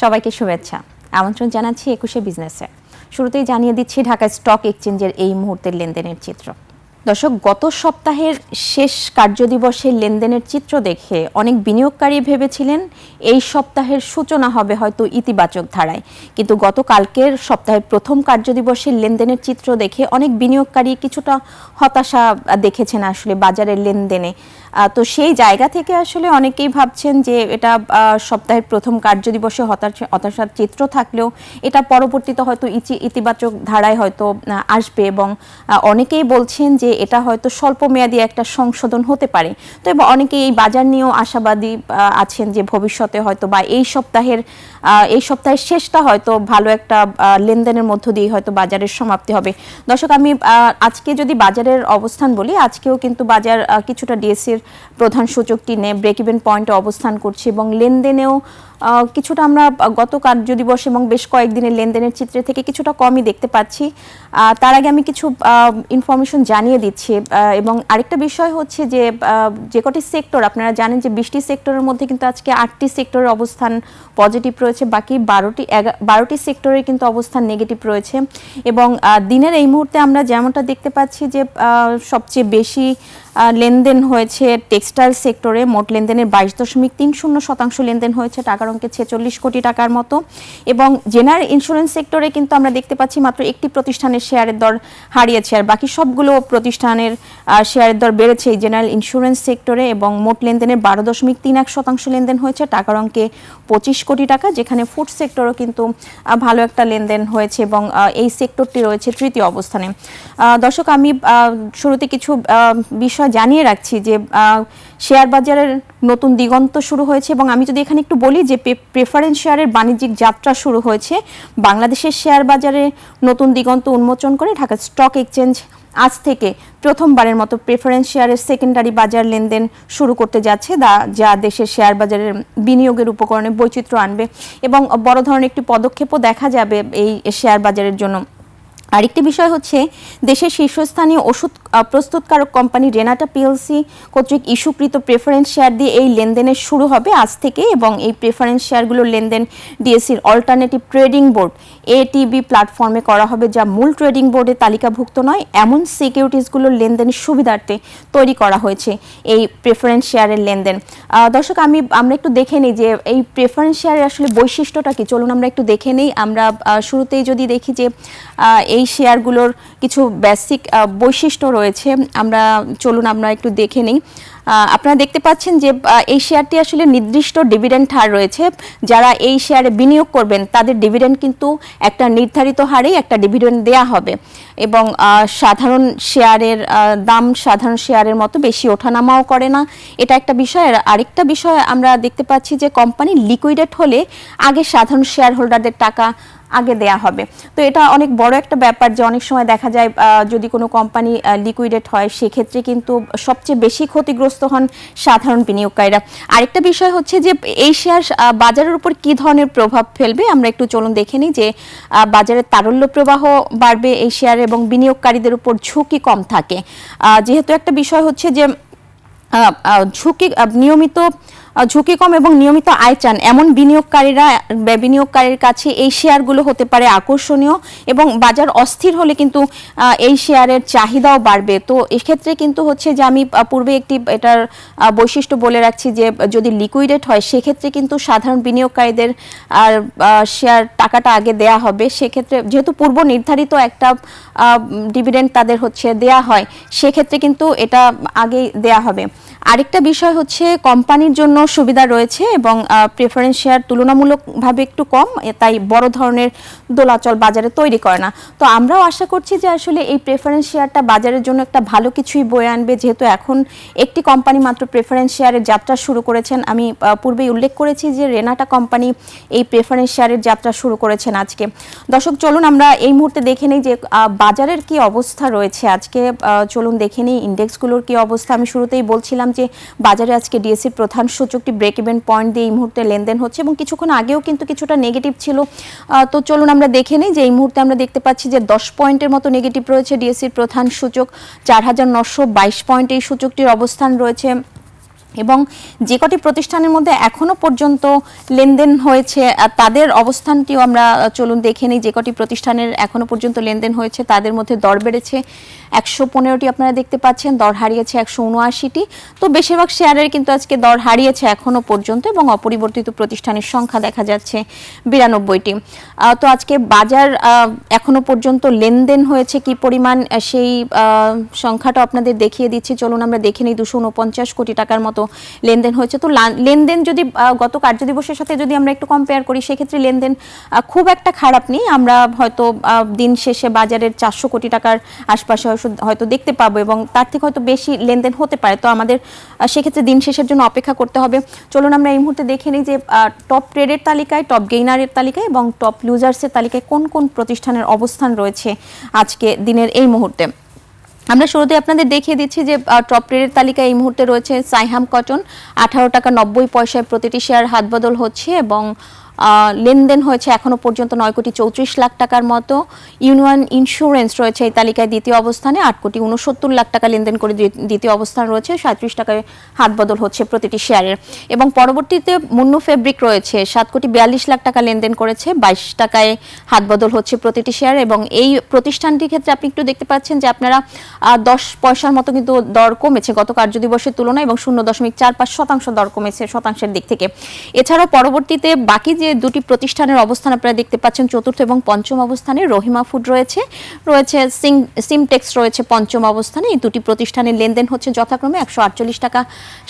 সবাইকে শুভেচ্ছা। আমন্ত্রণ জানাচ্ছি একুশে বিজনেসে। শুরুতেই জানিয়ে দিচ্ছি ঢাকা স্টক এক্সচেঞ্জের এই মুহূর্তের লেনদেনের চিত্র। দর্শক, গত সপ্তাহের শেষ কার্যদিবসের লেনদেনের চিত্র দেখে অনেক বিনিয়োগকারী ভেবেছিলেন এই সপ্তাহের সূচনা হবে হয়তো ইতিবাচক ধারায়। কিন্তু গতকালকের সপ্তাহের প্রথম কার্যদিবসের লেনদেনের চিত্র দেখে অনেক বিনিয়োগকারী কিছুটা হতাশা দেখেছেন আসলে বাজারের লেনদেনে। তো সেই জায়গা থেকে আসলে অনেকেই ভাবছেন যে এটা সপ্তাহের প্রথম কার্যদিবসে হতাশা, হতাশার চিত্র থাকলেও এটা পরবর্তীতে হয়তো ইতিবাচক ধারায় হয়তো আসবে এবং অনেকেই বলছেন যে এটা হয়তো স্বল্প মেয়াদী একটা সংশোধন হতে পারে। তো অনেকেই এই বাজার নিয়েও আশাবাদী আছেন যে ভবিষ্যতে হয়তো বা এই সপ্তাহের এই সপ্তাহের শেষটা হয়তো ভালো একটা লেনদেনের মধ্য দিয়ে হয়তো বাজারের সমাপ্তি হবে। দর্শক, আমি আজকে যদি বাজারের অবস্থান বলি, আজকেও কিন্তু বাজার কিছুটা ডিএসসির প্রধান সূচকটি নে ব্রেক ইভেন পয়েন্টে অবস্থান করছে এবং লেনদেনেও কিছুটা আমরা গত কার্যদিবস এবং বেশ কয়েকদিনের লেনদেনের চিত্রে থেকে কিছুটা কমই দেখতে পাচ্ছি। তার আগে আমি কিছু ইনফরমেশন জানিয়ে দিচ্ছি। এবং আরেকটা বিষয় হচ্ছে যে যে কটি সেক্টর আপনারা জানেন যে বিশটি সেক্টরের মধ্যে কিন্তু আজকে আটটি সেক্টরের অবস্থান পজিটিভ রয়েছে, বাকি বারোটি বারোটি সেক্টরের কিন্তু অবস্থান নেগেটিভ রয়েছে। এবং দিনের এই মুহূর্তে আমরা যেমনটা দেখতে পাচ্ছি যে সবচেয়ে বেশি লেনদেন হয়েছে টেক্সটাইল সেক্টরে মোট লেনদেনের বাইশ দশমিক তিন শূন্য শতাংশ লেনদেন হয়েছে টাকার অঙ্কে ছেচল্লিশ কোটি টাকার মতো। এবং জেনারেল ইন্স্যুরেন্স সেক্টরে কিন্তু আমরা দেখতে পাচ্ছি মাত্র একটি প্রতিষ্ঠানের শেয়ারের দর হারিয়েছে, আর বাকি সবগুলো প্রতিষ্ঠানের শেয়ারের দর বেড়েছে এই জেনারেল ইন্স্যুরেন্স সেক্টরে এবং মোট লেনদেনের বারো দশমিক তিন এক শতাংশ লেনদেন হয়েছে, টাকার অঙ্কে পঁচিশ কোটি টাকা, যেখানে ফুড সেক্টরও কিন্তু ভালো একটা লেনদেন হয়েছে এবং এই সেক্টরটি রয়েছে তৃতীয় অবস্থানে। দর্শক, আমি শুরুতে কিছু বিষয় জানিয়ে রাখছি যে শেয়ার বাজারের নতুন দিগন্ত শুরু হয়েছে এবং আমি যদি এখানে একটু বলি যে প্রেফারেন্স শেয়ারের বাণিজ্যিক যাত্রা শুরু হয়েছে, বাংলাদেশের শেয়ার বাজারে নতুন দিগন্ত উন্মোচন করে ঢাকা স্টক এক্সচেঞ্জ আজ থেকে প্রথমবারের মতো প্রেফারেন্স শেয়ারের সেকেন্ডারি বাজার লেনদেন শুরু করতে যাচ্ছে যা দেশের শেয়ার বাজারের বিনিয়োগের উপকরণে বৈচিত্র্য আনবে এবং বড় ধরনের একটি পদক্ষেপও দেখা যাবে এই শেয়ার বাজারের জন্য। আরেকটি বিষয় হচ্ছে, দেশের শীর্ষস্থানীয় ওষুধ প্রস্তুতকারক কোম্পানি রেনাটা পিএলসি কর্তৃক ইস্যুকৃত প্রেফারেন্স শেয়ার দিয়ে এই লেনদেনের শুরু হবে আজ থেকে এবং এই প্রেফারেন্স শেয়ারগুলোর লেনদেন ডিএসসির alternative trading board A T B প্ল্যাটফর্মে করা হবে যা মূল ট্রেডিং বোর্ডে তালিকাভুক্ত নয়, এমন সিকিউরিটিসগুলোর লেনদেনের সুবিধার্থে তৈরি করা হয়েছে এই প্রেফারেন্স শেয়ারের লেনদেন। দর্শক, আমি, আমরা একটু দেখে নিই যে এই প্রেফারেন্স শেয়ারের আসলে বৈশিষ্ট্যটা কি? চলুন আমরা একটু দেখে নিই। আমরা শুরুতেই যদি দেখি যে এই শেয়ারগুলোর কিছু বেসিক বৈশিষ্ট্য রয়েছে। আমরা, চলুন আমরা একটু দেখে নিই। আপনারা দেখতে পাচ্ছেন যে এই শেয়ারটি আসলে নির্দিষ্ট ডিভিডেন্ড হার রয়েছে। যারা এই শেয়ারে বিনিয়োগ করবেন, তাদের ডিভিডেন্ড কিন্তু একটা নির্ধারিত হারেই একটা ডিভিডেন্ড দেয়া হবে। এবং সাধারণ শেয়ারের দাম সাধারণ শেয়ারের মতো বেশি ওঠানামাও করে না। এটা একটা বিষয়। আর আরেকটা বিষয় আমরা দেখতে পাচ্ছি যে কোম্পানি লিকুইডেট হলে আগে সাধারণ শেয়ার হোল্ডারদের টাকা আগে দেয়া হবে। তো এটা অনেক বড় একটা ব্যাপার যে অনেক সময় দেখা যায় যদি কোনো কোম্পানি লিকুইডেট হয়, সেক্ষেত্রে কিন্তু সবচেয়ে বেশি ক্ষতিগ্রস্ত হন সাধারণ বিনিয়োগকারীরা। আরেকটা বিষয় হচ্ছে যে, এই শেয়ার বাজারের উপর কি ধরনের প্রভাব ফেলবে? আমরা একটু চলুন দেখে নিই যে বাজারের বাজারে তারল্য প্রবাহ বাড়বে এই শেয়ার এবং বিনিয়োগকারীদের উপর ঝুঁকি কম থাকে। যেহেতু একটা বিষয় হচ্ছে যে ঝুঁকি নিয়মিত ঝুঁকি কম এবং নিয়মিত আয় চান। এমন বিনিয়োগকারীরা বিনিয়োগকারীর কাছে এই শেয়ারগুলো হতে পারে আকর্ষণীয় এবং বাজার অস্থির হলে কিন্তু এই শেয়ারের চাহিদাও বাড়বে। তো এক্ষেত্রে কিন্তু হচ্ছে যে আমি পূর্বে একটি এটার বৈশিষ্ট্য বলে রাখছি যে, যদি লিকুইডেট হয়, সেক্ষেত্রে কিন্তু সাধারণ বিনিয়োগকারীদের আর শেয়ার টাকাটা আগে দেয়া হবে। সেক্ষেত্রে যেহেতু পূর্ব নির্ধারিত একটা ডিভিডেন্ড তাদের হচ্ছে দেয়া হয়, সেক্ষেত্রে কিন্তু এটা আগেই দেয়া হবে। আরেকটা বিষয় হচ্ছে, কোম্পানির জন্য সুবিধা রয়েছে এবং প্রেফারেন্স শেয়ার তুলনামূলকভাবে একটু কম তাই বড় ধরনের দোলাচল বাজারে তৈরি করে না। তো আমরাও আশা করছি যে আসলে এই প্রেফারেন্স শেয়ারটা বাজারের জন্য একটা ভালো কিছুই বয়ে আনবে, যেহেতু এখন একটি কোম্পানি মাত্র প্রেফারেন্স শেয়ারের যাত্রা শুরু করেছেন। আমি পূর্বেই উল্লেখ করেছি যে রেনাটা কোম্পানি এই প্রেফারেন্স শেয়ারের যাত্রা শুরু করেছেন আজকে। দর্শক, চলুন আমরা এই মুহূর্তে দেখে নিই যে বাজারের কি অবস্থা রয়েছে আজকে। চলুন দেখে নিই ইন্ডেক্সগুলোর কি অবস্থা। আমি শুরুতেই বলছিলাম যে বাজারে আজকে ডিএসসির প্রধান সূচকটি ব্রেক ইভেন পয়েন্ট দিয়ে এই মুহূর্তে লেনদেন হচ্ছে এবং কিছুক্ষণ আগেও কিন্তু কিছুটা নেগেটিভ ছিল। তো চলুন আমরা দেখে নিই যে এই মুহূর্তে আমরা দেখতে পাচ্ছি যে দশ পয়েন্টের মতো নেগেটিভ রয়েছে ডিএসসির প্রধান সূচক, চার হাজার নশো বাইশ পয়েন্ট এই সূচকটির অবস্থান রয়েছে। এবং যে কটি প্রতিষ্ঠানের মধ্যে এখনও পর্যন্ত লেনদেন হয়েছে তাদের অবস্থানটিও আমরা চলুন দেখে নিই, যে কটি প্রতিষ্ঠানের এখনও পর্যন্ত লেনদেন হয়েছে, তাদের মধ্যে দর বেড়েছে একশো পনেরোটি আপনারা দেখতে পাচ্ছেন, দর হারিয়েছে একশো উনআশিটি। তো বেশিরভাগ শেয়ারের কিন্তু আজকে দর হারিয়েছে এখনও পর্যন্ত এবং অপরিবর্তিত প্রতিষ্ঠানের সংখ্যা দেখা যাচ্ছে বিরানব্বইটি। তো আজকে বাজার এখনও পর্যন্ত লেনদেন হয়েছে কি পরিমাণ সেই সংখ্যাটা আপনাদের দেখিয়ে দিচ্ছি। চলুন আমরা দেখে নিই, দুশো উনপঞ্চাশ কোটি টাকার মতো লেনদেন হয়েছে। তো লেনদেন যদি গত কার্যদিবসের সাথে যদি আমরা একটু কম্পেয়ার করি, সেক্ষেত্রে লেনদেন খুব একটা খারাপ নেই। আমরা হয়তো দিন শেষে বাজারের চারশো কোটি টাকার আশপাশে হয়তো দেখতে পাবো এবং তার থেকে হয়তো বেশি লেনদেন হতে পারে। তো আমাদের সেক্ষেত্রে দিন শেষের জন্য অপেক্ষা করতে হবে। চলুন আমরা এই মুহূর্তে দেখে নিই যে টপ ট্রেডের তালিকায় টপ গেইনারের তালিকায় এবং টপ লুজার্সের তালিকায় কোন কোন প্রতিষ্ঠানের অবস্থান রয়েছে আজকে দিনের এই মুহূর্তে। আমরা শুরুতে আপনাদের দেখিয়ে দিচ্ছি যে টপ ট্রেডের তালিকায় এই মুহূর্তে রয়েছে সাইহাম কটন, আঠারো টাকা নব্বই পয়সায় প্রতিটি শেয়ার হাতবদল হচ্ছে এবং লেনদেন হয়েছে এখনও পর্যন্ত নয় কোটি চৌত্রিশ লাখ টাকার মতো। ইউনিয়ন ইন্স্যুরেন্স রয়েছে এই তালিকায় দ্বিতীয় অবস্থানে, আট কোটি উনসত্তর লাখ টাকা লেনদেন করে দ্বি- দ্বিতীয় অবস্থান রয়েছে, সাঁত্রিশ টাকায় হাত বদল হচ্ছে প্রতিটি শেয়ারের। এবং পরবর্তীতে মুন্নু ফেব্রিক রয়েছে, সাত কোটি বিয়াল্লিশ লাখ টাকা লেনদেন করেছে, বাইশ টাকায় হাত বদল হচ্ছে প্রতিটি শেয়ার। এবং এই প্রতিষ্ঠানটির ক্ষেত্রে আপনি একটু দেখতে পাচ্ছেন যে আপনারা দশ পয়সার মতো কিন্তু দর কমেছে গত কার্যদিবসের তুলনায় এবং শূন্য দশমিক চার পাঁচ শতাংশ দর কমেছে শতাংশের দিক থেকে। এছাড়াও পরবর্তীতে বাকি যে দুটি প্রতিষ্ঠানের অবস্থান আপনারা দেখতে পাচ্ছেন। চতুর্থ এবং পঞ্চম অবস্থানে রহিমা ফুড রয়েছে। রয়েছে সিং, সিমটেক্স রয়েছে পঞ্চম অবস্থানে। এই দুটি প্রতিষ্ঠানের লেনদেন হচ্ছে যথাক্রমে একশো আটচল্লিশ টাকা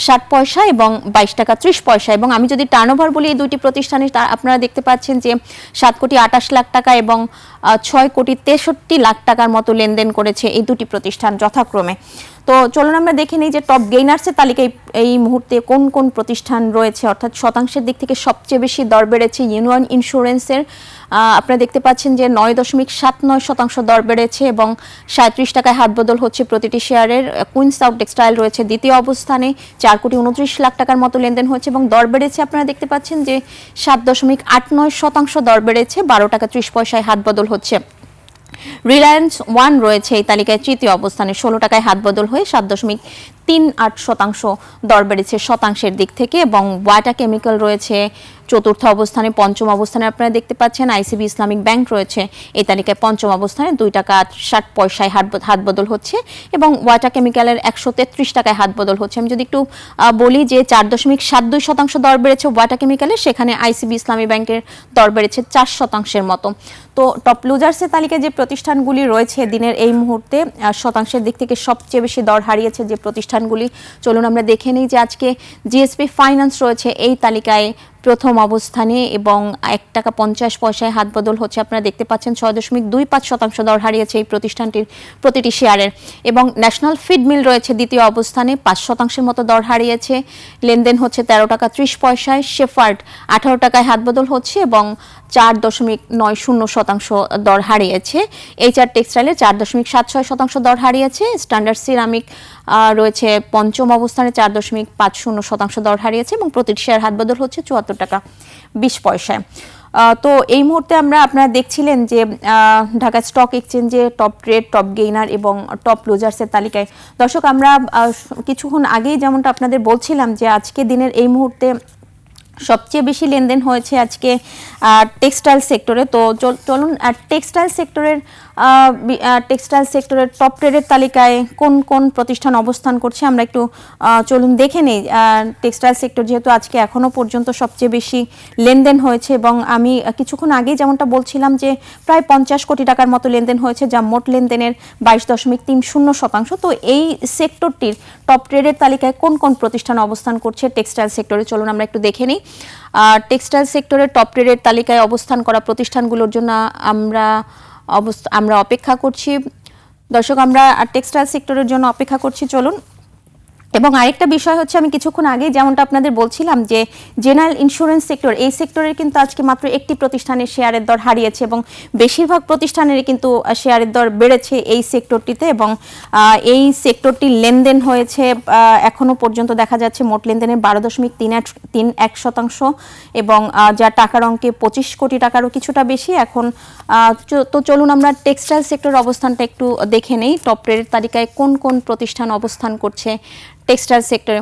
ষাট পয়সা এবং বাইশ টাকা ত্রিশ পয়সা। এবং আমি যদি টার্নওভার বলি এই দুটি প্রতিষ্ঠানে আপনারা দেখতে পাচ্ছেন যে সাত কোটি আটাশ লাখ টাকা এবং ছয় কোটি তেষট্টি লাখ টাকার মতো লেনদেন করেছে এই দুটি প্রতিষ্ঠান যথাক্রমে। তো চলুন আমরা দেখে নিই যে টপ গেইনার্সের তালিকায় এই মুহূর্তে কোন কোন প্রতিষ্ঠান রয়েছে। অর্থাৎ শতাংশের দিক থেকে সবচেয়ে বেশি দর বেড়েছে ইউনিয়ন ইন্স্যুরেন্সের। আপনারা দেখতে পাচ্ছেন যে নয় দশমিক সাত নয় শতাংশ দর বেড়েছে এবং সাঁত্রিশ টাকায় হাত বদল হচ্ছে প্রতিটি শেয়ারের। কুইন্স আউট টেক্সটাইল রয়েছে দ্বিতীয় অবস্থানে, চার কোটি উনত্রিশ লাখ টাকার মতো লেনদেন হয়েছে এবং দর বেড়েছে। আপনারা দেখতে পাচ্ছেন যে সাত দশমিক আট নয় শতাংশ দর বেড়েছে, বারো টাকা ত্রিশ পয়সায় হাত বদল হচ্ছে। রিলায়েন্স ওয়ান রয়েছে এই তালিকায় তৃতীয় অবস্থানে, ষোলো টাকায় হাত বদল হয়ে সাত দশমিক তিন আট শতাংশ দর বেড়েছে শতাংশের দিক থেকে এবং ওয়াটা কেমিক্যাল রয়েছে চতুর্থ অবস্থানে, পঞ্চম অবস্থানে আপনারা দেখতে পাচ্ছেন, আইসিবি ইসলামিক ব্যাংক রয়েছে। এই তালিকায় পঞ্চম অবস্থানে দুই টাকা ষাট পয়সায় হাত হাত বদল হচ্ছে এবং ওয়াটা কেমিক্যালের একশো তেত্রিশ টাকায় হাত বদল হচ্ছে। আমি যদি একটু বলি যে চার দশমিক সাত দুই শতাংশ দর বেড়েছে ওয়াটা কেমিক্যালের সেখানে আইসিবি ইসলামী ব্যাংকের দর বেড়েছে চার শতাংশের মতো। তো টপ লুজার্সের তালিকায় যে প্রতিষ্ঠানগুলি রয়েছে দিনের এই মুহূর্তে শতাংশের দিক থেকে সবচেয়ে বেশি দর হারিয়েছে যে প্রতিষ্ঠানগুলি, চলুন আমরা দেখে নিই যে আজকে জিএসপি ফাইন্যান্স রয়েছে, এই তালিকায় প্রথম অবস্থানে এবং এক টাকা পঞ্চাশ পয়সায় হাত বদল হচ্ছে। আপনারা দেখতে পাচ্ছেন ছয় দশমিক দুই পাঁচ শতাংশ দর হারিয়েছে এই প্রতিষ্ঠানটির, প্রতিটি শেয়ারের এবং ন্যাশনাল ফিড মিল রয়েছে দ্বিতীয় অবস্থানে, পাঁচ শতাংশের মতো দর হারিয়েছে। লেনদেন হচ্ছে তেরো টাকা ত্রিশ পয়সায়, শেফার্ড আঠারো টাকায় হাত বদল হচ্ছে এবং চার দশমিক নয় শূন্য শতাংশ দর হারিয়েছে। এই চার টেক্সটাইলে চার দশমিক সাত ছয় শতাংশ দর হারিয়েছে। স্ট্যান্ডার্ড সিরামিক রয়েছে পঞ্চম অবস্থানে চার দশমিক পাঁচ শূন্য শতাংশ দর হারিয়েছে এবং প্রতিটি শেয়ার হাত বদল হচ্ছে চুয়াত্তর টাকা, বিশ পয়সায়। তো এই মুহূর্তে আমরা আপনারা দেখছিলেন যে ঢাকা স্টক এক্সচেঞ্জে টপ ট্রেড টপ গেইনার এবং টপ লুজার্সের তালিকায়। দর্শক, আমরা কিছুক্ষণ আগেই যেমনটা আপনাদের বলছিলাম যে, আজকে দিনের এই মুহূর্তে সবচেয়ে বেশি লেনদেন হয়েছে আজকে টেক্সটাইল সেক্টরে তো চল- চলুন টেক্সটাইল সেক্টরের টেক্সটাইল সেক্টরের টপ ট্রেডের তালিকায় কোন কোন প্রতিষ্ঠান অবস্থান করছে আমরা একটু চলুন দেখে নেই। টেক্সটাইল সেক্টর যেহেতু আজকে এখনও পর্যন্ত সবচেয়ে বেশি লেনদেন হয়েছে এবং আমি কিছুক্ষণ আগেই যেমনটা বলছিলাম যে প্রায় পঞ্চাশ কোটি টাকার মতো লেনদেন হয়েছে যা মোট লেনদেনের বাইশ দশমিক তিন শূন্য শতাংশ। তো এই সেক্টরটির টপ ট্রেডের তালিকায় কোন কোন প্রতিষ্ঠান অবস্থান করছে টেক্সটাইল সেক্টরে চলুন আমরা একটু দেখে নিই। টেক্সটাইল সেক্টরের টপ ট্রেডের তালিকায় অবস্থান করা প্রতিষ্ঠানগুলোর জন্য আমরা অবস্থা, আমরা অপেক্ষা করছি। দর্শক, আমরা টেক্সটাইল সেক্টরের জন্য অপেক্ষা করছি। চলুন এবং আরেকটা বিষয় হচ্ছে আমি কিছুক্ষণ আগে যেমনটা আপনাদের বলছিলাম যে জেনারেল ইন্স্যুরেন্স সেক্টর এই সেক্টরের কিন্তু আজকে মাত্র একটি প্রতিষ্ঠানের শেয়ারের দর হারিয়েছে এবং বেশিরভাগ প্রতিষ্ঠানেরই কিন্তু শেয়ারের দর বেড়েছে এই সেক্টরটিতে এবং এই সেক্টরটি লেনদেন হয়েছে আহ, এখনও পর্যন্ত দেখা যাচ্ছে মোট লেনদেনের বারো দশমিক তিন এক তিন এক শতাংশ এবং যা টাকার অঙ্কে পঁচিশ কোটি টাকারও কিছুটা বেশি। এখন তো চলুন আমরা টেক্সটাইল সেক্টর অবস্থানটা একটু দেখে নেই। টপ ট্রেডের তালিকায় কোন কোন প্রতিষ্ঠান অবস্থান করছে? টেক্সটাইল সেক্টরে।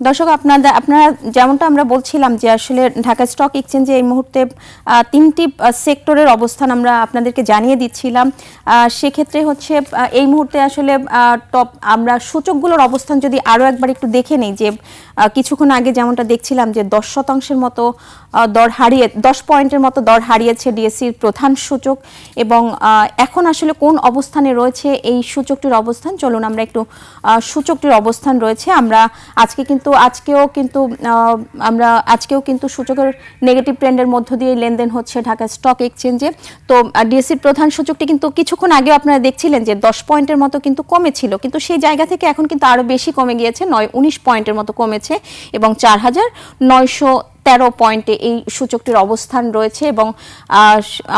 দর্শক আপনাদের আপনারা যেমনটা আমরা বলছিলাম যে আসলে ঢাকা স্টক এক্সচেঞ্জে এই মুহূর্তে তিনটি সেক্টরের অবস্থান আমরা আপনাদেরকে জানিয়ে দিচ্ছিলাম। সেক্ষেত্রে হচ্ছে এই মুহূর্তে আসলে টপ, আমরা সূচকগুলোর অবস্থান যদি আরও একবার একটু দেখে নেই যে কিছুক্ষণ আগে যেমনটা দেখছিলাম যে দশ শতাংশের মতো দর হারিয়ে, দশ পয়েন্টের মতো দর হারিয়েছে ডিএসসির প্রধান সূচক এবং এখন আসলে কোন অবস্থানে রয়েছে এই সূচকটির অবস্থান? চলুন আমরা একটু সূচকটির অবস্থান রয়েছে। আমরা আজকে কিন্তু আজকেও কিন্তু আমরা আজকেও কিন্তু সূচকের নেগেটিভ ট্রেন্ডের মধ্য দিয়ে লেনদেন হচ্ছে ঢাকা স্টক এক্সচেঞ্জে তো ডিএসসির প্রধান সূচকটি কিন্তু কিছুক্ষণ আগে আপনারা দেখছিলেন যে দশ পয়েন্টের মতো কিন্তু কমেছিল। কিন্তু সেই জায়গা থেকে এখন কিন্তু আরও বেশি কমে গিয়েছে, নয়, উনিশ পয়েন্টের মতো কমেছে এবং চার হাজার নয়শো তেরো পয়েন্টে এই সূচকটির অবস্থান রয়েছে এবং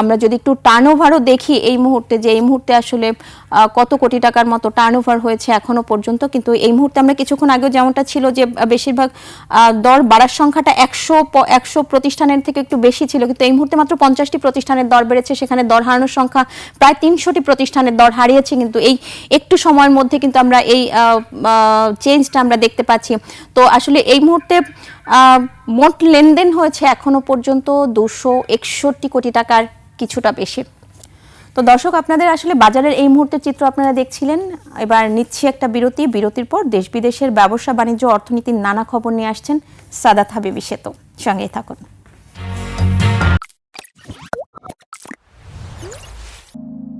আমরা যদি একটু টার্ন ওভারও দেখি এই মুহূর্তে যে এই মুহূর্তে আসলে কত কোটি টাকার মতো টার্ন ওভার হয়েছে এখনও পর্যন্ত, কিন্তু এই মুহূর্তে আমরা কিছুক্ষণ আগেও যেমনটা ছিল যে বেশিরভাগ দর বাড়ার সংখ্যাটা একশো একশো প্রতিষ্ঠানের থেকে একটু বেশি ছিল, কিন্তু এই মুহূর্তে মাত্র পঞ্চাশটি প্রতিষ্ঠানের দর বেড়েছে, সেখানে দর হারানোর সংখ্যা প্রায় তিনশোটি প্রতিষ্ঠানের দর হারিয়েছে, কিন্তু এই একটু সময়ের মধ্যে কিন্তু আমরা এই চেঞ্জটা আমরা দেখতে পাচ্ছি। তো আসলে এই মুহূর্তে মোট লেনদেন হয়েছে এখনও পর্যন্ত দুশো একষট্টি কোটি টাকার কিছুটা বেশি। তো দর্শক, আপনাদের আসলে বাজারের এই মুহূর্তের চিত্র আপনারা দেখছিলেন। এবার নিচ্ছি একটা বিরতি। বিরতির পর দেশ বিদেশের ব্যবসা বাণিজ্য অর্থনীতির নানা খবর নিয়ে আসছেন সাদাত হাবিবি সেতু। সঙ্গেই থাকুন।